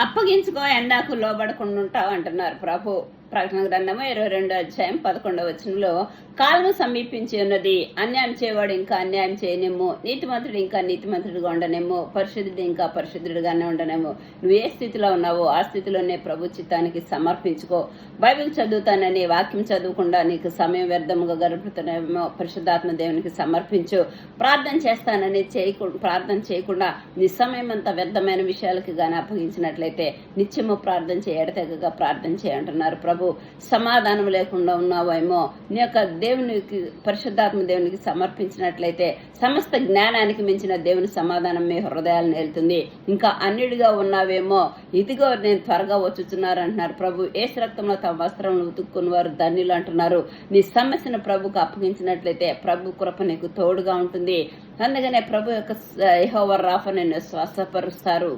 అప్పగించుకో ఎండాకు లోబడకుండా ఉంటావు అంటున్నారు ప్రభు. ప్రకటన గ్రంథము ఇరవై రెండో అధ్యాయం పదకొండవ వచనంలో కాలము సమీపించి ఉన్నది అన్యాయం చేయవాడు ఇంకా అన్యాయం చేయనేమో నీతిమంతుడు ఇంకా నీతిమంతుడిగా ఉండనేమో పరిశుద్ధుడు ఇంకా పరిశుద్ధుడిగానే ఉండనేమో. నువ్వు ఏ స్థితిలో ఉన్నావో ఆ స్థితిలోనే ప్రభు చిత్తానికి సమర్పించుకో. బైబిల్ చదువుతానని వాక్యం చదువుకుండా నీకు సమయం వ్యర్థముగా గడుపుతున్నామో పరిశుద్ధాత్మ దేవునికి సమర్పించు. ప్రార్థన చేస్తానని చేయకు ప్రార్థన చేయకుండా నీ సమయం అంతా వ్యర్థమైన విషయాలకి గాని అప్పగించినట్లయితే నిత్యము ప్రార్థన చేయడతెగగా ప్రార్థన చేయంటున్నారు ప్రభు. సమాధానం లేకుండా ఉన్నావేమో. నీ యొక్క దేవునికి పరిశుద్ధాత్మ దేవునికి సమర్పించినట్లయితే సమస్త జ్ఞానానికి మించిన దేవుని సమాధానం మీ హృదయాలను వెళ్తుంది ఇంకా అన్నిడిగా ఉన్నావేమో ఇదిగో నేను త్వరగా వచ్చుచున్నారు అంటున్నారు. ప్రభు ఏ రక్తంలో తమ వస్త్రం ఉతుక్కుని వారు ధన్యులు అంటున్నారు. నీ సమస్యను ప్రభుకు అప్పగించినట్లయితే ప్రభు కృప నీకు తోడుగా ఉంటుంది. అందుకనే ప్రభు యొక్క ఎహోవర్ రాఫ నిన్ను స్వస్థపరుస్తారు.